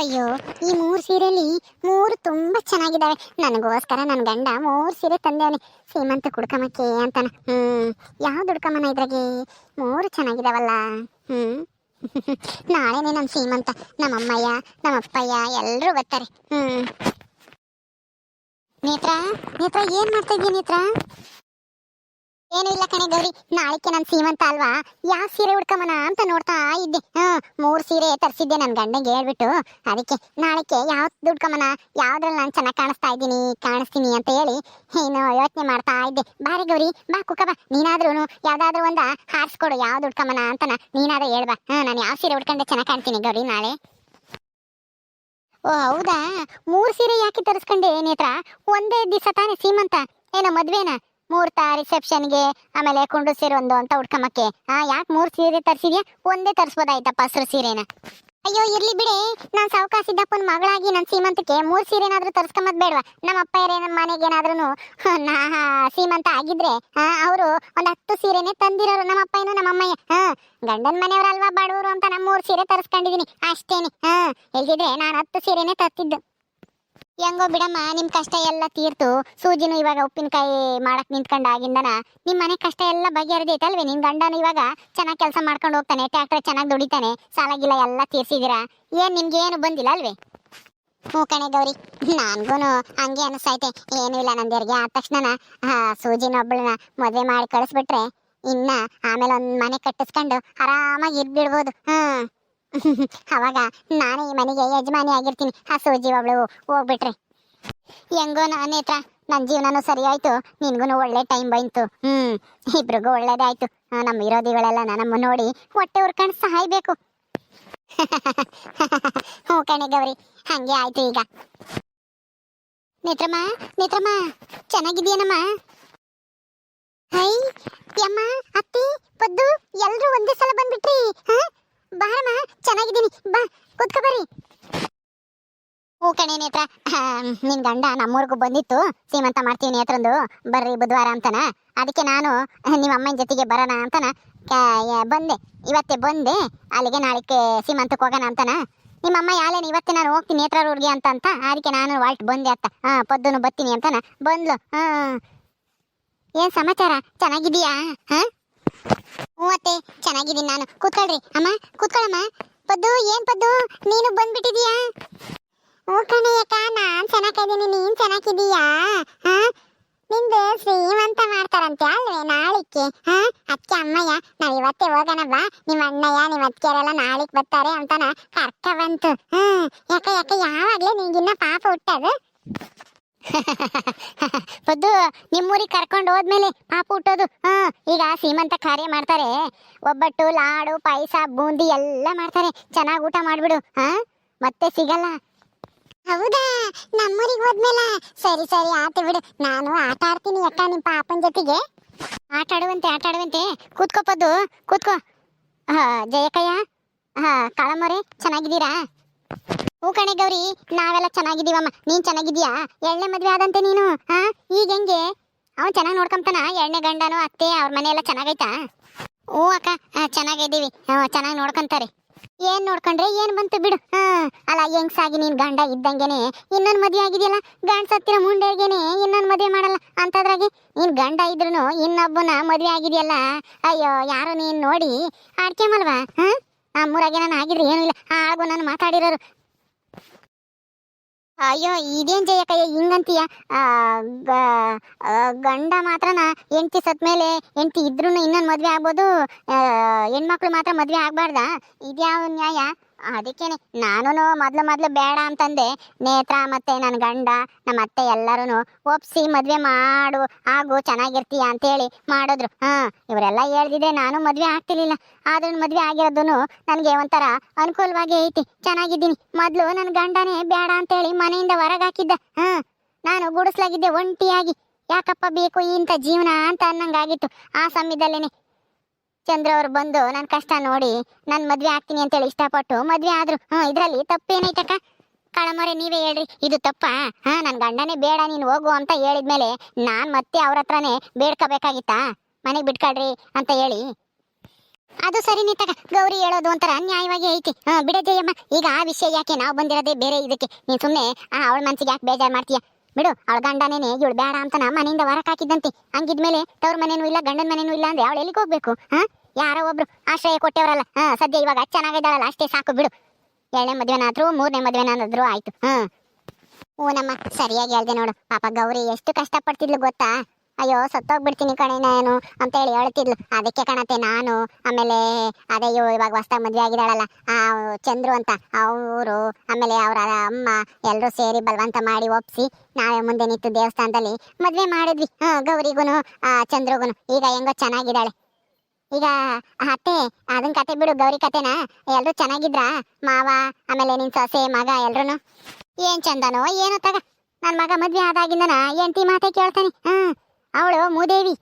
ಅಯ್ಯೋ, ಈ ಮೂರು ಸೀರೆಯಲ್ಲಿ ಮೂರು ತುಂಬಾ ಚೆನ್ನಾಗಿದ್ದಾವೆ ನನಗೋಸ್ಕರ ನನ್ನ ಗಂಡ ಮೂರು ಸೀರೆ ತಂದೆವನೆ. ಸೀಮಂತ ಕುಡ್ಕಮಕ್ಕೆ ಅಂತಾನ. ಹ್ಮ್ ಯಾವ್ದು ಹುಡ್ಕಮ್ಮನ ಇದ್ರಾಗೆ? ಮೂರು ಚೆನ್ನಾಗಿದಾವಲ್ಲ. ಹ್ಮ್. ನಾಳೆನೇ ನಮ್ಮ ಸೀಮಂತ ನಮ್ಮ ಅಮ್ಮಯ್ಯ ನಮ್ಮ ಅಪ್ಪಯ್ಯ ಎಲ್ಲರೂ ಬರ್ತಾರೆ. ಹ್ಮ್. ನೇತ್ರ ನೇತ್ರ, ಏನ್ ಮಾಡ್ತಾ ಇದೀಯ ನೇತ್ರ? ಏನು ಇಲ್ಲ ಕಣೆ ಗೌರಿ ನಾಳೆಗೆ ನನ್ ಸೀಮಂತ ಅಲ್ವಾ? ಯಾವ ಸೀರೆ ಉಡ್ಕಮನ ಅಂತ ನೋಡ್ತಾ ಇದ್ದೆ. ಹ್ಮ್, ಮೂರ್ ಸೀರೆ ತರಿಸಿದ್ದೆ ನನ್ ಗಂಡಂಗೆ ಹೇಳ್ಬಿಟ್ಟು. ಅದಕ್ಕೆ ನಾಳೆಗೆ ಯಾವ ದುಡ್ಕಮನ ಯಾವ್ದ್ರಲ್ಲಿ ನಾನು ಚೆನ್ನಾಗಿ ಕಾಣಿಸ್ತಾ ಇದ್ದೀನಿ, ಕಾಣಿಸ್ತೀನಿ ಅಂತ ಹೇಳಿ ಏನು ಯೋಚನೆ ಮಾಡ್ತಾ ಇದ್ದೆ. ಬಾರಿ ಗೌರಿ, ಬಾ ಕುಕ್ಕಬ ನೀನಾದ್ರೂ ಯಾವ್ದಾದ್ರು ಒಂದ ಹಾರಿಸ್ಕೊಡು, ಯಾವ್ದು ಉಡ್ಕಮನ ಅಂತನ ನೀನಾದ್ರೆ ಹೇಳ್ಬಾ ಹ್ಮ್, ನಾನು ಯಾವ ಸೀರೆ ಉಡ್ಕೊಂಡೆ ಚೆನ್ನಾಗಿ ಕಾಣ್ತೀನಿ ಗೌರಿ ನಾಳೆ. ಓ, ಹೌದಾ? ಮೂರ್ ಸೀರೆ ಯಾಕೆ ತರಿಸ್ಕೊಂಡೆ ನೇತ್ರ? ಒಂದೇ ದಿವಸ ತಾನೇ ಸೀಮಂತ. ಏನೋ ಮದ್ವೆನಾ? ಮುಹೂರ್ತ ರಿಸೆಪ್ಷನ್ಗೆ ಆಮೇಲೆ ಕುಂಡು ಸೀರೆ ಒಂದು ಅಂತ ಉಡ್ಕಮಕ್ಕೆ ಆ, ಯಾಕೆ ಮೂರ್ ಸೀರೆ ತರಿಸಿದ್ಯಾ? ಒಂದೇ ತರಿಸ್ಬೋದಾಯ್ತಪ್ಪ ಹಸಿರು ಸೀರೆನ. ಅಯ್ಯೋ, ಇರ್ಲಿ ಬಿಡಿ. ನಾನ್ ಸಾವುಕಾಸ ಸಿದ್ದಪ್ಪನ ಮಗಳಾಗಿ ನನ್ ಸೀಮಂತಕ್ಕೆ ಮೂರ್ ಸೀರೆ ಏನಾದ್ರೂ ತರ್ಸ್ಕೊಂಬದ್ ಬೇಡವಾ? ನಮ್ಮ ಅಪ್ಪ ಯಾರೇ ನಮ್ಮ ಮನೆಗೆ ಏನಾದ್ರೂ ಸೀಮಂತ ಆಗಿದ್ರೆ ಅವರು ಒಂದ್ ಹತ್ತು ಸೀರೆನೆ ತಂದಿರೋರು ನಮ್ಮ ಅಪ್ಪ ಏನು ನಮ್ಮ ಅಮ್ಮಯ್ಯ ಗಂಡನ್ ಗಂಡನ ಮನೆಯವ್ರಲ್ವಾ ಬಡವರು ಅಂತ ನಮ್ಮ ಮೂರ್ ಸೀರೆ ತರ್ಸ್ಕೊಂಡಿದೀನಿ. ಅಷ್ಟೇನೆ. ಹ ಇಲ್ದಿದ್ರೆ ನಾನು ಹತ್ತು ಸೀರೆನೆ ತರ್ತಿದ್ದು. ಹೆಂಗೋ ಬಿಡಮ್ಮ, ನಿಮ್ ಕಷ್ಟ ಎಲ್ಲ ತೀರ್ತು. ಸೂಜಿನೂ ಇವಾಗ ಉಪ್ಪಿನಕಾಯಿ ಮಾಡಕ್ ನಿಂತ್ಕೊಂಡ ಆಗಿಂದನ ನಿಮ್ ಮನೆ ಕಷ್ಟ ಎಲ್ಲ ಬಗೆಹರಿದೈತಲ್ವೇ? ನಿಮ್ ಗಂಡನು ಇವಾಗ ಚೆನ್ನಾಗಿ ಕೆಲಸ ಮಾಡ್ಕೊಂಡು ಹೋಗ್ತಾನೆ ಟ್ರ್ಯಾಕ್ಟರ್ ಚೆನ್ನಾಗ್ ದುಡಿತಾನೆ ಸಾಲಾಗಿಲ್ಲ ಗಿಲ ಎಲ್ಲ ತೀರ್ಸಿದೀರಾ? ಏನ್ ನಿಮ್ಗೆ ಏನು ಬಂದಿಲ್ಲ ಅಲ್ವೇ ಹ್ಞೂ ಕಣೆ ಗೌರಿ ನನ್ಗೂ ಹಂಗೆ ಅನಿಸ್ತೈತೆ ಏನು ಇಲ್ಲ ನಂದೇರ್ಗೆ ಆದ ತಕ್ಷಣ ಸೂಜಿನ ಒಬ್ಬಳನ್ನ ಮದುವೆ ಮಾಡಿ ಕಳಿಸ್ಬಿಟ್ರೆ ಇನ್ನ ಆಮೇಲೆ ಒಂದ್ ಮನೆ ಕಟ್ಟಿಸ್ಕೊಂಡು ಆರಾಮಾಗಿ ಇದ್ಬಿಡ್ಬೋದು. ಹ್ಮ್. ಅವಾಗ ನಾನೇ ಈ ಮನೆಗೆ ಯಜಮಾನಿ ಆಗಿರ್ತೀನಿ. ಆ ಸೂಜಿ ಒಬ್ಳು ಹೋಗ್ಬಿಟ್ರೆ. ಹೆಂಗೋ ನಾನೇತ್ರ ನನ್ನ ಜೀವನನೂ ಸರಿ ಆಯ್ತು. ನಿನ್ಗೂ ಒಳ್ಳೆ ಟೈಮ್ ಬಂತು. ಹ್ಮ್, ಇಬ್ರಿಗೂ ಒಳ್ಳೇದಾಯ್ತು ನಮ್ಮ ವಿರೋಧಿಗಳೆಲ್ಲ ನನ್ನಮ್ಮ ನೋಡಿ ಹೊಟ್ಟೆ ಉರ್ಕೊಂಡು ಸಹಾಯ್ಬೇಕು ಹ್ಞೂ ಕಣೆ ಗೌರಿ, ಹಂಗೆ ಆಯ್ತು ಈಗ. ನೇತ್ರಮ್ಮ ನೇತ್ರಮ್ಮ ಚೆನ್ನಾಗಿದ್ಯೇನಮ್ಮ ಹೈ ಯಮ್ಮ, ಅತ್ತಿ, ಪದ್ದು ಎಲ್ಲರೂ ಒಂದೇ ಸಲ ಬಂದ್ಬಿಟ್ರಿ, ಹಾ? ಬಾರಮ್ಮ ಚೆನ್ನಾಗಿದ್ದೀನಿ. ಬಾ, ಕೂತ್ಕೋ ಬರ್ರಿ. ಹ್ಞೂ ಕಣೆ ನೇತ್ರ. ನಿನ್ ಗಂಡ ನಮ್ಮೂರ್ಗೂ ಬಂದಿತ್ತು. ಸೀಮಂತ ಮಾಡ್ತೀವಿ ನೇತ್ರಂದು. ಬರ್ರಿ ಬುಧವಾರ ಅಂತನ. ಅದಕ್ಕೆ ನಾನು ನಿಮ್ಮ ಅಮ್ಮನ ಜೊತೆಗೆ ಬರೋಣ ಅಂತನ. ಬಂದೆ. ಇವತ್ತೇ ಬಂದೆ. ಅಲ್ಲಿಗೆ ನಾಳೆಗೆ ಸೀಮಂತಕ್ಕೆ ಹೋಗೋಣ ಅಂತನ. ನಿಮ್ಮ ಅಮ್ಮ ಯಾಲೇನು ಇವತ್ತೇ ನಾನು ಹೋಗ್ತೀನಿ ನೇತ್ರರೂರ್ಗೆ ಅಂತ ಅಂತ. ಅದಕ್ಕೆ ನಾನು ವಾಲ್ಟ್ ಬಂದೆ ಅತ್ತ. ಹಾ ಪದ್ದುನು ಬರ್ತೀನಿ ಅಂತನ. ಬಂದ್ಲು. ಹಾ ಏನ್ ಸಮಾಚಾರ? ಚೆನ್ನಾಗಿದೀಯಾ ಹಾ ಅತ್ತೆ ಚೆನ್ನಾಗಿದ್ದೀನಿ ನಾನು. ಕೂತ್ಕೊಳ್ರಿ. ಅಮ್ಮ ಕೂತ್ಕೊಳ್ಳಮ್ಮ ಪದ್ದು, ಏನ್ ಪದ್ದು? ನೀನು ಬಂದ್ಬಿಟ್ಟಿದೀಯಾ ಓ ಕಣಯ್ಯಕ್ಕ ನಾನ್ ಚೆನ್ನಾಗಿದ್ದೀನಿ ನೀನ್ ಚೆನ್ನಾಗಿದೀಯಾ ಹಾ? ನಿಂದು ಶ್ರೀಮಂತ ಮಾಡ್ತಾರಂತೆ ಅಲ್ವೇ ನಾಳಿಕ್ಕೆ? ಹಾ? ಅದಕ್ಕೆ ಅಮ್ಮಯ್ಯ, ನಾವ್ ಇವತ್ತೇ ಹೋಗೋಣ ಬಾ. ನಿಮ್ಮ ಅಣ್ಣಯ್ಯ ನಿಮ್ಮ ಅತ್ತಿಗೆರೆಲ್ಲ ನಾಳಿಕ್ ಬರ್ತಾರೆ ಅಂತಾನ ಕರ್ಕ ಬಂತು. ಹ್ಮ್ ಯಾಕ ಯಾಕ, ಯಾವಾಗ್ಲೇ ನಿಂಗಿನ್ನ ಪಾಪ ಹುಟ್ಟದು. ಪದ್ದು, ನಿಮ್ಮೂರಿಗೆ ಕರ್ಕೊಂಡು ಹೋದ್ಮೇಲೆ ಪಾಪ ಹುಟ್ಟೋದು. ಹಾ, ಈಗ ಸೀಮಂತ ಕಾರ್ಯ ಮಾಡ್ತಾರೆ. ಒಬ್ಬಟ್ಟು, ಲಾಡು, ಪಾಯಸ, ಬೂಂದಿ ಎಲ್ಲ ಮಾಡ್ತಾರೆ. ಚೆನ್ನಾಗಿ ಊಟ ಮಾಡ್ಬಿಡು, ಹಾ? ಮತ್ತೆ ಸಿಗಲ್ಲ. ಹೌದಾ? ನಮ್ಮೂರಿಗೆ ಹೋದ್ಮೇಲೆ? ಸರಿ ಸರಿ, ಆತು ಬಿಡು. ನಾನು ಆಟ ಆಡ್ತೀನಿ ಅಕ್ಕ ನಿಮ್ಮ ಪಾಪನ ಜೊತೆಗೆ. ಆಟ ಆಡುವಂತೆ ಆಟ ಆಡುವಂತೆ. ಕೂತ್ಕೋ ಪದ್ದು, ಕೂತ್ಕೋ. ಹಾ, ಜಯಕಯ್ಯ. ಹಾ ಕಾಳಮ್ಮರೇ ಚೆನ್ನಾಗಿದ್ದೀರಾ? ಹ್ಞೂ ಕಣೆ ಗೌರಿ, ನಾವೆಲ್ಲ ಚೆನ್ನಾಗಿದ್ದೀವಮ್ಮ. ನೀನ್ ಚೆನ್ನಾಗಿದ್ಯಾ ಎಳ್ಳೆ ಮದ್ವೆ ಆದಂತೆ ನೀನು ಹಾ ಈಗ ಹೆಂಗೆ? ಅವ್ನು ಚೆನ್ನಾಗಿ ನೋಡ್ಕೊಂತಾನ ಎಣ್ಣೆ ಗಂಡನು, ಅತ್ತೆ, ಅವ್ರ ಮನೆ ಎಲ್ಲ ಚೆನ್ನಾಗೈತಾ? ಓ ಅಕ್ಕ ಚೆನ್ನಾಗಿದ್ದೀವಿ. ಚೆನ್ನಾಗಿ ನೋಡ್ಕೊಂತಾರೆ. ಏನ್ ನೋಡ್ಕೊಂಡ್ರೆ ಏನ್ ಬಂತು ಬಿಡು ಹಾ ಅಲ್ಲ, ಹೆಂಗ್ಸಾಗಿ ನೀನ್ ಗಂಡ ಇದ್ದಂಗೆನೆ, ಇನ್ನೊಂದ್ ಮದ್ವೆ ಆಗಿದೆಯಲ್ಲ? ಗಂಡ ಸತ್ತಿರ ಮುಂಡೆಗೆನೆ ಇನ್ನೊಂದ್ ಮದ್ವೆ ಮಾಡಲ್ಲ? ಅಂತದ್ರಾಗೆ ನೀನ್ ಗಂಡ ಇದ್ರು ಇನ್ನೊಬ್ಬನ ಮದ್ವೆ ಆಗಿದೆಯಲ್ಲ? ಅಯ್ಯೋ, ಯಾರು ನೀನ್ ನೋಡಿ ಆಡ್ಕೆಮಲ್ವಾ ಹಾ ನಮ್ಮೂರಾಗೆ ನಾನು ಆಗಿದ್ರೆ ಏನೂ ಇಲ್ಲ. ಆಗು ನಾನು ಮಾತಾಡಿರೋರು. ಅಯ್ಯೋ, ಇದೇನ್ ಜಯಕಯ್ಯ, ಹಿಂಗಂತೀಯ? ಗಂಡ ಮಾತ್ರನ? ಹೆಂಡತಿ ಸತ್ಮೇಲೆ ಹೆಂಡತಿ ಇದ್ರೂ ಇನ್ನೊಂದು ಮದುವೆ ಆಗ್ಬೋದು. ಹೆಣ್ಮಕ್ಳು ಮಾತ್ರ ಮದ್ವೆ ಆಗ್ಬಾರ್ದಾ? ಇದ್ಯಾವ ನ್ಯಾಯ? ಅದಕ್ಕೇನೆ ನಾನು ಮೊದ್ಲು ಮೊದಲು ಬೇಡ ಅಂತಂದೆ. ನೇತ್ರ ಮತ್ತೆ ನನ್ನ ಗಂಡ ನಮ್ಮ ಅತ್ತೆ ಎಲ್ಲರೂ ಒಪ್ಸಿ ಮದುವೆ ಮಾಡು, ಆಗು, ಚೆನ್ನಾಗಿರ್ತೀಯ? ಅಂತೇಳಿ ಮಾಡಿದ್ರು. ಹಾ, ಇವರೆಲ್ಲ ಹೇಳ್ದಿದ್ರೆ ನಾನು ಮದುವೆ ಆಗ್ತಿರ್ಲಿಲ್ಲ. ಆದ್ರೂ ಮದುವೆ ಆಗಿರೋದು ನನಗೆ ಒಂಥರ ಅನುಕೂಲವಾಗಿ ಐತಿ. ಚೆನ್ನಾಗಿದ್ದೀನಿ. ಮೊದಲು ನನ್ನ ಗಂಡನೇ ಬೇಡ ಅಂತೇಳಿ ಮನೆಯಿಂದ ಹೊರಗೆ ಹಾಕಿದ್ದ. ಹಾ, ನಾನು ಗುಡಿಸ್ಲಾಗಿದ್ದೆ ಒಂಟಿಯಾಗಿ. ಯಾಕಪ್ಪ ಬೇಕು ಇಂಥ ಜೀವನ ಅಂತ ಅನ್ನಂಗಾಗಿತ್ತು. ಆ ಸಮಯದಲ್ಲೇನೆ ಚಂದ್ರ ಅವ್ರು ಬಂದು ನನ್ನ ಕಷ್ಟ ನೋಡಿ, ನಾನು ಮದ್ವೆ ಆಗ್ತೀನಿ ಅಂತೇಳಿ ಇಷ್ಟಪಟ್ಟು ಮದ್ವೆ ಆದ್ರು ಹ್ಞೂ ಇದ್ರಲ್ಲಿ ತಪ್ಪೇನೈತಕ್ಕ? ಕಳಮರೆ ನೀವೇ ಹೇಳ್ರಿ, ಇದು ತಪ್ಪ? ಹಾ ನನ್ನ ಗಂಡನೇ ಬೇಡ ನೀನು ಹೋಗು ಅಂತ ಹೇಳಿದ್ಮೇಲೆ ನಾನ್ ಮತ್ತೆ ಅವ್ರ ಹತ್ರನೇ ಬೇಡ್ಕೋಬೇಕಾಗಿತ್ತಾ? ಮನೆಗೆ ಬಿಟ್ಕೊಳ್ರಿ ಅಂತ ಹೇಳಿ. ಅದು ಸರಿ ತಗ ಗೌರಿ ಹೇಳೋದು ಒಂಥರ ನ್ಯಾಯವಾಗಿ ಐತಿ. ಹಾ, ಬಿಡ ಈಗ ಆ ವಿಷಯ ಯಾಕೆ ನಾವು ಬಂದಿರೋದೇ ಬೇರೆ ಇದಕ್ಕೆ? ನೀನ್ ಸುಮ್ನೆ ಆ ಅವಳ ಮನ್ಸಿಗೆ ಯಾಕೆ ಬೇಜಾರ್ ಮಾಡ್ತೀಯ? ಬಿಡು, ಅವಳ ಗಂಡನೇನೆ ಇವಳು ಬೇಡ ಅಂತ ನಮ್ಮ ಮನೆಯಿಂದ ಹೊರಕ್ ಹಾಕಿದ್ದಂತೆ. ಹಂಗಿದ್ಮೇಲೆ ತವ್ರ ಮನೇನೂ ಇಲ್ಲ, ಗಂಡನ ಮನೇನೂ ಇಲ್ಲ ಅಂದ್ರೆ ಅವಳು ಎಲ್ಲಿಗೆ ಹೋಗ್ಬೇಕು, ಹಾ? ಯಾರೋ ಒಬ್ರು ಆಶ್ರಯ ಕೊಟ್ಟೆವರಲ್ಲ, ಹಾ, ಸದ್ಯ ಇವಾಗ ಚೆನ್ನಾಗಿದ್ದಾಳಲ್ಲ, ಅಷ್ಟೇ ಸಾಕು ಬಿಡು. ಎರಡನೇ ಮದ್ವೆನಾದ್ರೂ, ಮೂರನೇ ಮದ್ವೆನಾದ್ರೂ ಆಯ್ತು ಹ್ಮ್ ನಮ್ಮ ಸರಿಯಾಗಿ ಹೇಳ್ದೆ ನೋಡು. ಪಾಪ ಗೌರಿ ಎಷ್ಟು ಕಷ್ಟಪಡ್ತಿದ್ಲು ಗೊತ್ತಾ? ಅಯ್ಯೋ, ಸತ್ತೋಗ್ಬಿಡ್ತೀನಿ ಕಣೆ ನಾನು ಅಂತೇಳಿ ಹೇಳ್ತಿದ್ಲು ಅದಕ್ಕೆ ಕಣತೆ ನಾನು, ಆಮೇಲೆ ಅದೇ ಇವಾಗ ಹೊಸ್ದಾಗಿ ಮದ್ವೆ ಆಗಿದ್ದಾಳಲ್ಲ, ಆ ಚಂದ್ರು ಅಂತ, ಅವರು, ಆಮೇಲೆ ಅವರ ಅಮ್ಮ ಎಲ್ಲರೂ ಸೇರಿ ಬಲವಂತ ಮಾಡಿ ಒಪ್ಸಿ ನಾವೇ ಮುಂದೆ ನಿಂತು ದೇವಸ್ಥಾನದಲ್ಲಿ ಮದ್ವೆ ಮಾಡಿದ್ವಿ. ಹಾ ಆ ಚಂದ್ರುಗುನು. ಈಗ ಹೆಂಗೋ ಚೆನ್ನಾಗಿದ್ದಾಳೆ. ಈಗ ಅತ್ತೆ, ಅದನ್ ಕತೆ ಬಿಡು, ಗೌರಿ ಕತೆನ. ಎಲ್ಲರೂ ಚೆನ್ನಾಗಿದ್ರಾ? ಮಾವ, ಆಮೇಲೆ ನಿನ್ ಸೊಸೆ, ಮಗ ಎಲ್ರು ಏನ್ ಚಂದನೋ, ಏನೋ ತಗ. ನನ್ ಮಗ ಮದ್ವೆ ಆದಾಗಿಂದನ ಎಂಟಿ ಮಾತೆ ಕೇಳ್ತಾನೆ. ಹ್ಮ್ ಅವಳು ಮೂದೇವಿ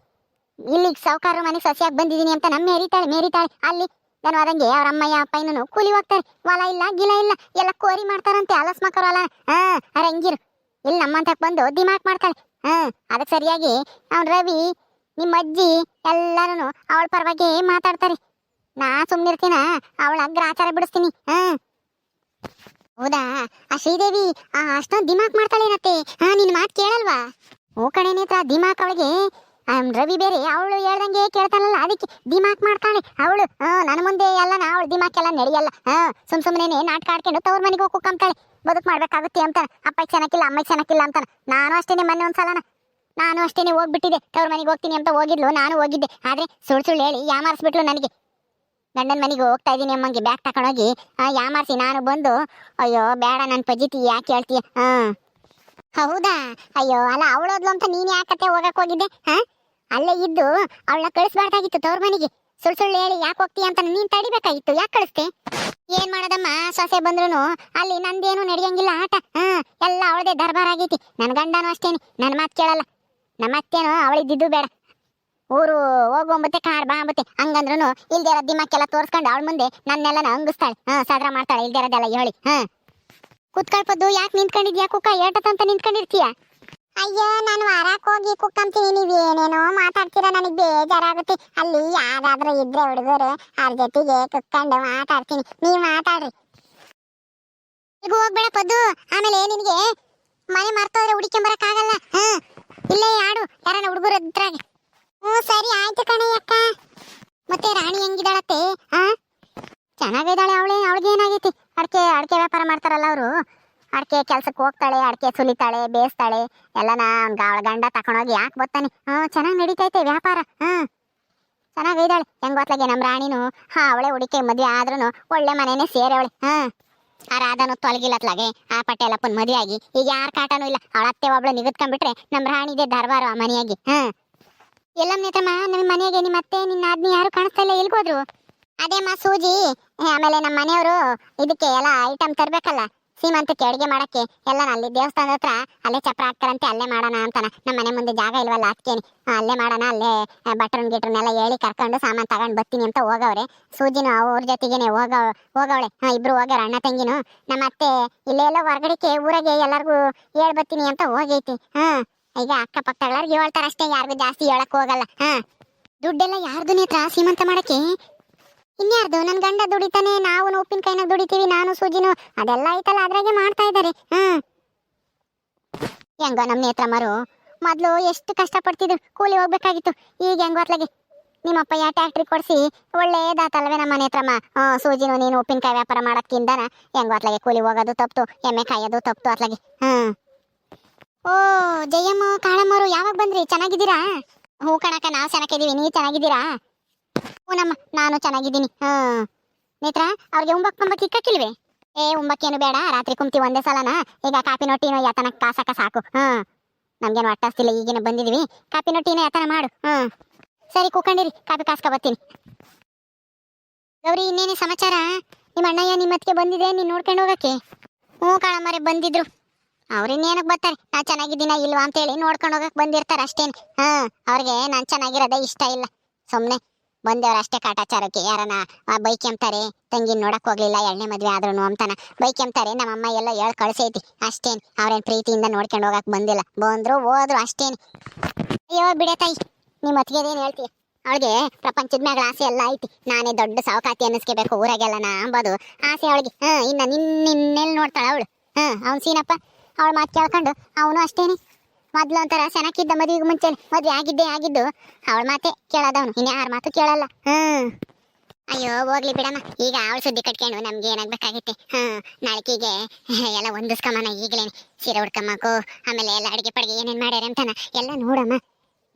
ಇಲ್ಲಿ ಸಾವುಕಾರ ಮನೆ ಸೊಸೆಯಾಗಿ ಬಂದಿದ್ದೀನಿ ಅಂತ ನಮ್ಮ ಮೇರಿತಾಳೆ ಮೇರಿತಾಳೆ. ಅಲ್ಲಿ ದನವಾದಂಗೆ ಅವ್ರ ಅಮ್ಮಯ್ಯ ಅಪ್ಪಯ್ಯನೂ ಕೂಲಿ ಹೋಗ್ತಾರೆ. ಹೊಲ ಇಲ್ಲ, ಗಿಲ ಇಲ್ಲ, ಎಲ್ಲ ಕೋರಿ ಮಾಡ್ತಾರಂತೆ ಅಲಸ್ ಮಕ್ಕರಲ್ಲ ಹಾ ಹಂಗಿರು? ಇಲ್ಲಿ ನಮ್ಮಂತಕ್ಕೆ ಬಂದು ದಿಮಾಕ್ ಮಾಡ್ತಾಳೆ. ಹಾ, ಅದಕ್ಕೆ ಸರಿಯಾಗಿ ಅವ್ನು ರವಿ, ನಿಮ್ಮ ಅಜ್ಜಿ ಎಲ್ಲರೂ ಅವಳ ಪರವಾಗಿ ಮಾತಾಡ್ತಾರೆ. ನಾ ಸುಮ್ಮನಿರ್ತೀನ ಅವಳ ಆಚಾರ ಬಿಡಿಸ್ತೀನಿ. ಹಾ. ಹೌದಾ? ಆ ಶ್ರೀದೇವಿ, ಆ ಅಷ್ಟೊಂದು ದಿಮಾಕ್ ಮಾಡ್ತಾಳೇನತ್ತೆ? ಹಾ, ನಿನ್ ಮಾತು ಕೇಳಲ್ವಾ? ಓ ಕಣೆ ನೇತ್ರ, ದಿಮಾಕ್ ಅವಳಿಗೆ ರವಿ ಬೇರೆ, ಅವಳು ಹೇಳ್ದಂಗೆ ಕೇಳ್ತಾನಲ್ಲ, ಅದಕ್ಕೆ ದಿಮಾಕ್ ಮಾಡ್ತಾಳೆ. ಅವಳು ನನ್ನ ಮುಂದೆ ಎಲ್ಲ ನಾ, ಅವಳು ದಿಮಾಕ್ ಎಲ್ಲ ನಡೆಯಲ್ಲ. ಹಾ ಸುಮ್ ಸುಮ್ಮನೆ ನಾಟಕ ಆಡ್ಕೊಂಡು ತವ್ರ ಮನೆಗೆ ಹೋಗಿ ಕುಕ್ಕಂತಾಳೆ ಬದುಕು ಮಾಡ್ಬೇಕಾಗುತ್ತೆ ಅಂತಾನೆ ಅಪ್ಪ ಚೆನ್ನಾಗಿಲ್ಲ, ಅಮ್ಮ ಚೆನ್ನಾಗಿಲ್ಲ ಅಂತಾನೆ. ನಾನು ಅಷ್ಟೇನೆ ಮೊನ್ನೆ ಒಂದ್ಸಲನ. ನಾನು ಅಷ್ಟೇನೆ ಹೋಗ್ಬಿಟ್ಟಿದೆ ತವ್ರ ಮನೆಗೆ ಹೋಗ್ತೀನಿ ಅಂತ ಹೋಗಿದ್ಲು, ನಾನು ಹೋಗಿದ್ದೆ. ಆದ್ರೆ ಸುಳ್ಳು ಸುಳ್ಳು ಹೇಳಿ ಯಾಮಾರಿಸ್ಬಿಟ್ಲು ನನಗೆ. ಗಂಡನ ಮನೆಗೆ ಹೋಗ್ತಾ ಇದ್ದೀನಿ ಅಮ್ಮಂಗೆ, ಬ್ಯಾಗ್ ತಕೊಂಡೋಗಿ. ಯಾಮಾರಿಸಿ ನಾನು ಬಂದು, ಅಯ್ಯೋ, ಬೇಡ ನನ್ನ ಪಜಿತಿ, ಯಾಕೆ ಹೇಳ್ತೀಯ? ಹಾ ಹೌದಾ? ಅಯ್ಯೋ, ಅಲ್ಲ ಅವಳೋದ್ಲು ಅಂತ ನೀನ್ ಯಾಕತ್ತೆ ಹೋಗಕ್ ಹೋಗಿದ್ದೆ? ಹಾ? ಅಲ್ಲೇ ಇದ್ದು ಅವಳನ್ನ ಕಳಿಸ್ಬಾರ್ದಾಗಿತ್ತು ತವ್ರ ಮನೆಗೆ. ಸುಳ್ ಸುಳ್ಳು ಹೇಳಿ ಯಾಕೆ ಹೋಗ್ತೀಯ ಅಂತ ನೀನ್ ತಡಿಬೇಕಾಗಿತ್ತು. ಯಾಕೆ ಕಳಿಸ್ತೆ ಏನ್ ಮಾಡೋದಮ್ಮ, ಸೊಸೆ ಬಂದ್ರು ಅಲ್ಲಿ ನಂದೇನು ನಡೆಯಂಗಿಲ್ಲ, ಆಟ. ಹಾ, ಎಲ್ಲ ಅವಳದೇ ದರ್ಬಾರ್ ಆಗೈತಿ. ನನ್ ಗಂಡನು ಅಷ್ಟೇನೆ, ನನ್ ಮಾತು ಕೇಳಲ್ಲ. ನಮ್ಮ ಅತ್ತೇನು ಅವಳಿದ್ದಿದ್ದು ಬೇಡ. ಊರು ಹೋಗುವಂಬತ್ತೆ ಕಾರ್ ಬಾ ಅಂಬತ್ತೆ ಹಂಗಂದ್ರೂ ಇಲ್ದೇ ಇರೋ ದಿಮಾಕೆಲ್ಲ ತೋರ್ಸ್ಕೊಂಡು ಅವಳ ಮುಂದೆ ನನ್ನೆಲ್ಲನ ಹಂಗಿಸ್ತಾಳೆ ಹಾ, ಸಾದ್ರ ಮಾಡ್ತಾಳೆ, ಇಲ್ದೇ ಇರೋದೆಲ್ಲ ಹೇಳಿ. ಹಾ. ಕುತ್ಕೊಳ್ಪದ್ದು ಯಾಕೆ ನಿಂತ್ಕೊಂಡಿದ್ಯಾ ಕುಕ್ಕ ಏಟತ್ತಂತ ನಿಂತ್ಕೊಂಡಿರ್ತೀಯ? ಅಯ್ಯೋ, ನಾನು ವಾರಕ್ಕೆ ಹೋಗಿ ಕುಕ್ಕಂತೀನಿ ನೀವು, ಏನೇನೋ ಮಾತಾಡ್ತೀರಾ, ನನಗೆ ಬೇಜಾರಾಗುತ್ತೆ. ಅಲ್ಲಿ ಯಾರಾದ್ರೂ ಇದ್ರೆ ಹುಡುಗರು, ಅವ್ರ ಜೊತೆಗೆ ಕುತ್ಕೊಂಡು ಮಾತಾಡ್ತೀನಿ. ನೀವು ಮಾತಾಡ್ರಿ. ಈಗ ಹೋಗ್ಬೇಡ ಪದ್ದು ಆಮೇಲೆ ನಿನಗೆ ಮನೆ ಮರ್ತೋದ್ರೆ ಹುಡುಕೊಂಬರಕ್ಕಾಗಲ್ಲ ಹಾ, ಇಲ್ಲೇ ಆಡು ಯಾರನ್ನ ಹುಡುಗರು ಇದ್ರಾಗೆ ಹ್ಞೂ, ಸರಿ ಆಯ್ತು ಕಣೆ ಅಕ್ಕ. ಮತ್ತೆ ರಾಣಿ ಹೆಂಗಿದಾಳತ್ತೆ? ಹಾ ಚೆನ್ನಾಗಿದ್ದಾಳೆ ಅವಳೆ ಅವಳಿಗೆ ಏನಾಗೈತಿ ಅಡಿಕೆ ಅಡಿಕೆ ವ್ಯಾಪಾರ ಮಾಡ್ತಾರಲ್ಲ ಅವರು. ಅಡಿಕೆ ಕೆಲ್ಸಕ್ಕೆ ಹೋಗ್ತಾಳೆ, ಅಡಿಕೆ ಸುಲಿತಾಳೆ, ಬೇಯಿಸ್ತಾಳೆ. ಎಲ್ಲನ ಅವ್ನ ಅವಳ ಗಂಡ ತಕೊಂಡೋಗಿ ಯಾಕೆ ಬರ್ತಾನೆ ಹ್ಞೂ ಚೆನ್ನಾಗಿ ನಡೀತೈತೆ ವ್ಯಾಪಾರ. ಹ್ಞೂ ಹೆಂಗ್ ಹೆಂಗೊತ್ಲಾಗೆ ನಮ್ಮ ರಾಣಿನೂ? ಹಾ, ಅವಳೆ ಹುಡುಕೆ ಮದುವೆ ಆದ್ರೂ ಒಳ್ಳೆ ಮನೆನೇ ಸೇರವಳೆ ಹಾ. ಆ ರಾಧನು ತೊಲಗಿಲ್ಲತ್ಲಾಗೆ ಆ ಪಟೇಲಪ್ಪನ ಮದುವೆ ಆಗಿ ಈಗ ಯಾರ ಕಾಟನೂ ಇಲ್ಲ. ಅವಳ ಅತ್ತೆ ಒಬ್ಳು ನಿಗದ್ಕೊಂಡ್ಬಿಟ್ರೆ ನಮ್ಮ ರಾಣಿದೆ ದರ್ಬಾರು ಆ ಮನೆಯಾಗಿ. ಹಾ. ಎಲ್ಲಮ್ಮ ನೇತಮ್ಮ ನಿಮ್ಮ ಮನೆಗೆ ನಿಮ್ಮ ಅತ್ತೆ, ನಿನ್ನ ಆದ್ಮಿ ಯಾರು ಕಾಣಿಸ್ತಾ ಇಲ್ಲ? ಎಲ್ಗೋದ್ರು? ಅದೇಮ್ಮ ಸೂಜಿ. ಆಮೇಲೆ ನಮ್ಮ ಮನೆಯವರು ಇದಕ್ಕೆ ಎಲ್ಲ ಐಟಮ್ ತರಬೇಕಲ್ಲ ಸೀಮಂತಕ್ಕೆ ಅಡಿಗೆ ಮಾಡಕ್ಕೆ ಎಲ್ಲ ಅಲ್ಲಿ ದೇವಸ್ಥಾನದ ಹತ್ರ ಅಲ್ಲೇ ಚಪ್ರ ಹಾಕ್ತಾರಂತೆ, ಅಲ್ಲೇ ಮಾಡೋಣ ಅಂತಾನ. ನಮ್ಮ ಮನೆ ಮುಂದೆ ಜಾಗ ಇಲ್ವಲ್ಲ ಅದಕ್ಕೇನೆ ಅಲ್ಲೇ ಮಾಡೋಣ, ಅಲ್ಲೇ ಬಟ್ರನ್ ಗಿಟ್ರನ್ನೆಲ್ಲ ಹೇಳಿ ಕರ್ಕೊಂಡು ಸಾಮಾನು ತಗೊಂಡು ಬರ್ತೀನಿ ಅಂತ ಹೋಗವ್ರೆ. ಸೂಜಿನೂ ಅವ್ರ ಜೊತೆಗೇನೆ ಹೋಗ, ಹೋಗವಳೆ. ಹಾಂ ಇಬ್ರು ಹೋಗ್ಯಾರ ಅಣ್ಣ ತಂಗಿನು. ನಮ್ಮ ಅತ್ತೆ ಇಲ್ಲೇ ಎಲ್ಲ ಹೊರಗಡೆಕ್ಕೆ ಊರಾಗೆ ಎಲ್ಲರಿಗೂ ಹೇಳಿ ಬರ್ತೀನಿ ಅಂತ ಹೋಗೈತಿ. ಹಾಂ, ಈಗ ಅಕ್ಕಪಕ್ಕ ಎಲ್ಲರಿಗೂ ಹೇಳ್ತಾರ ಅಷ್ಟೇ ಯಾರಿಗೂ ಜಾಸ್ತಿ ಹೇಳಕ್ಕೆ ಹೋಗಲ್ಲ. ಹಾಂ. ದುಡ್ಡೆಲ್ಲ ಯಾರ್ದು ಹತ್ರ ಸೀಮಂತ ಮಾಡಕ್ಕೆ. ಇನ್ಯಾರ್ದು? ನನ್ ಗಂಡ ದುಡಿತಾನೆ, ನಾವು ಕೈನ ದುಡಿತೀವಿ, ನಾನು ಸೂಜಿನು, ಅದೆಲ್ಲ ಐತಲ್ಲ, ಅದ್ರಾಗೆ ಮಾಡ್ತಾ ಇದ್ದಾರೆ ಹ್ಮ್ ಹೆಂಗೋ ನಮ್ಮ ನೇತ್ರ ಮರು, ಮೊದ್ಲು ಎಷ್ಟು ಕಷ್ಟಪಡ್ತಿದ್ರು, ಕೂಲಿ ಹೋಗ್ಬೇಕಾಗಿತ್ತು. ಈಗ ಹೆಂಗೋ ಅತ್ಲಾಗೆ, ನಿಮ್ಮಪ್ಪ ಯಾ ಟ್ಯಾಕ್ಟ್ರಿ ಕೊಡ್ಸಿ ಒಳ್ಳೇದಾತಲ್ವೇ ನಮ್ಮ ನೇತ್ರಮ್ಮ. ಹ್ಞೂ ಸೂಜಿನು, ನೀನು ಉಪ್ಪಿನಕಾಯಿ ವ್ಯಾಪಾರ ಮಾಡಕ್ಕಿಂದನ ಹೆಂಗೋ ಅತ್ಲಾಗೆ, ಕೂಲಿ ಹೋಗೋದು ತಪ್ಪು, ಎಮ್ಮೆ ಕಾಯೋದು ತಪ್ಪು ಅತ್ಲಾಗೆ. ಹ್ಮ್ ಓ, ಜಯಮ್ಮ ಕಾಳಮ್ಮರು ಯಾವಾಗ ಬಂದ್ರಿ? ಚೆನ್ನಾಗಿದ್ದೀರಾ? ಹ್ಞೂ ಕಣಕ ನಾವು ಚೆನ್ನಾಗಿದ್ದೀವಿ ನೀವು ಚೆನ್ನಾಗಿದ್ದೀರಾ? ಹ್ಞೂ ನಮ್ಮ, ನಾನು ಚೆನ್ನಾಗಿದ್ದೀನಿ. ಹಾ. ನೇತ್ರ ಅವ್ರಿಗೆ ಉಂಬಕ್ ಪಂಬಕ್ ಇಕ್ಕಕ್ಕಿಲ್ವೇ ಏ ಉಂಬಕ್ಕೇನು ಬೇಡ, ರಾತ್ರಿ ಕುಂತಿ ಒಂದೇ ಸಲನ? ಈಗ ಕಾಪಿ ನೊಟ್ಟಿನೋ ಯಾತನ ಕಾಸಕ ಸಾಕು. ಹಾ. ನಮ್ಗೇನು ಅಟ್ಟಿಲ್ಲ ಈಗಿನ ಬಂದಿದೀವಿ. ಕಾಪಿ ನೊಟ್ಟಿನ ಯಾತನ ಮಾಡು. ಹಾ. ಸರಿ ಕೂಕೊಂಡಿರಿ ಕಾಪಿ ಕಾಸ್ಕ ಬರ್ತೀನಿ. ಗೌರಿ, ಇನ್ನೇನು ಸಮಾಚಾರ? ನಿಮ್ಮ ಅಣ್ಣಯ್ಯ ನಿಮ್ಮತ್ತಿಗೆ ಬಂದಿದೆ, ನೀನು ನೋಡ್ಕೊಂಡು ಹೋಗಕ್ಕೆ? ಹ್ಞೂ ಕಾಳಮ್ಮರೆ ಬಂದಿದ್ರು. ಅವ್ರಿನ್ನೇನಕ್ಕೆ ಬರ್ತಾರೆ? ನಾ ಚೆನ್ನಾಗಿದ್ದೀನ ಇಲ್ವಾ ಅಂತೇಳಿ ನೋಡ್ಕೊಂಡು ಹೋಗಕ್ ಬಂದಿರ್ತಾರೆ ಅಷ್ಟೇನು. ಹಾ, ಅವ್ರಿಗೆ ನಾನು ಚೆನ್ನಾಗಿರೋದೇ ಇಷ್ಟ ಇಲ್ಲ. ಸುಮ್ಮನೆ ಬಂದವ್ರು ಅಷ್ಟೇ ಕಾಟಾಚಾರಕ್ಕೆ. ಯಾರನ ಬೈಕ್ ಎಂತಾರೆ ತಂಗಿನ ನೋಡಕ್ ಹೋಗ್ಲಿಲ್ಲ ಎಣ್ಣೆ ಮದ್ವೆ ಆದ್ರೂ ಅಂತಾನ. ಬೈಕ್ ಎಂತಾರೆ ನಮ್ಮಮ್ಮ ಎಲ್ಲ ಹೇಳ್ ಕಳ್ಸೈತಿ. ಅಷ್ಟೇನ್, ಅವ್ರೇನ್ ಪ್ರೀತಿಯಿಂದ ನೋಡ್ಕೊಂಡು ಹೋಗಕ್ ಬಂದಿಲ್ಲ. ಬಂದ್ರು ಹೋದ್ರು ಅಷ್ಟೇನ್. ಅಯ್ಯೋ, ಬಿಡೆ ತಾಯಿ ನಿಮ್ಮ ಅತ್ತಿಗೆದೇನು ಹೇಳ್ತೀಯ ಅವಳಿಗೆ ಪ್ರಪಂಚದ ಮ್ಯಾಗ ಆಸೆ ಎಲ್ಲ ಐತಿ. ನಾನೇ ದೊಡ್ಡ ಸಾವಕಾತಿ ಅನ್ನಿಸ್ಕೋಬೇಕು ಊರಾಗೆಲ್ಲ, ನಾ ಅಂಬೋದು. ಆಸೆ ಅವಳಿಗೆ. ಹಾ, ಇನ್ನ ನಿನ್ ನಿನ್ನೆಲ್ಲಿ ನೋಡ್ತಾಳ ಅವಳು. ಹಾ, ಅವ್ನು ಸೀನಪ್ಪ. ಅವಳ ಮಾತು ಕೇಳ್ಕೊಂಡು, ಅವನು ಅಷ್ಟೇನೆ. ಮೊದ್ಲು ಒಂಥರ ಸೆನಕ್ಕಿದ್ದ ಮದುವೆಗೆ ಮುಂಚೆ ಮದ್ವೆ ಆಗಿದ್ದೆ ಆಗಿದ್ದು. ಅವಳ ಮಾತೆ ಕೇಳೋದವನು. ಇನ್ನು ಯಾರ ಮಾತು ಕೇಳಲ್ಲ. ಹ್ಮ್. ಅಯ್ಯೋ, ಹೋಗ್ಲಿ ಬಿಡಮ್ಮ. ಈಗ ಅವಳು ಸುದ್ದಿ ಕಟ್ಕೊಂಡು ನಮ್ಗೆ ಏನಾಗ್ಬೇಕಾಗಿತ್ತೆ ಹಾ ನಾಳೆಕಿಗೆ ಎಲ್ಲ ಹೊಂದಿಸ್ಕೊಂಬನ ಈಗಲೇನೆ ಸೀರೆ ಹುಡ್ಕಮ್ಮಕ್ಕು ಆಮೇಲೆ ಎಲ್ಲ ಅಡಿಗೆ ಪಡಿಗೆ ಏನೇನ್ ಮಾಡ್ಯಾರ ಅಂತಾನ ಎಲ್ಲ ನೋಡಮ್ಮ.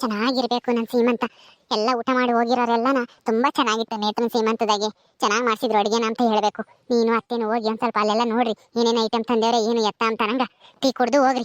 ಚೆನ್ನಾಗಿರ್ಬೇಕು ನನ್ನ ಸೀಮಂತ. ಎಲ್ಲ ಊಟ ಮಾಡಿ ಹೋಗಿರೋರೆಲ್ಲನ ತುಂಬಾ ಚೆನ್ನಾಗಿತ್ತು ನೇತ್ರನ ಸೀಮಂತದಾಗೆ. ಚೆನ್ನಾಗಿ ಮಾಡಿಸಿದ್ರು ಅಡಿಗೆನ ಅಂತ ಹೇಳಬೇಕು. ನೀನು ಅತ್ತೇನು ಹೋಗಿ ಒಂದು ಸ್ವಲ್ಪ ಅಲ್ಲೆಲ್ಲ ನೋಡ್ರಿ. ಏನೇನು ಐಟಮ್ ತಂದೇವ್ರೆ, ಏನು ಎತ್ತ ಅಂತ ನಂಗ. ಟೀ ಕುಡ್ದು ಹೋಗ್ರಿ.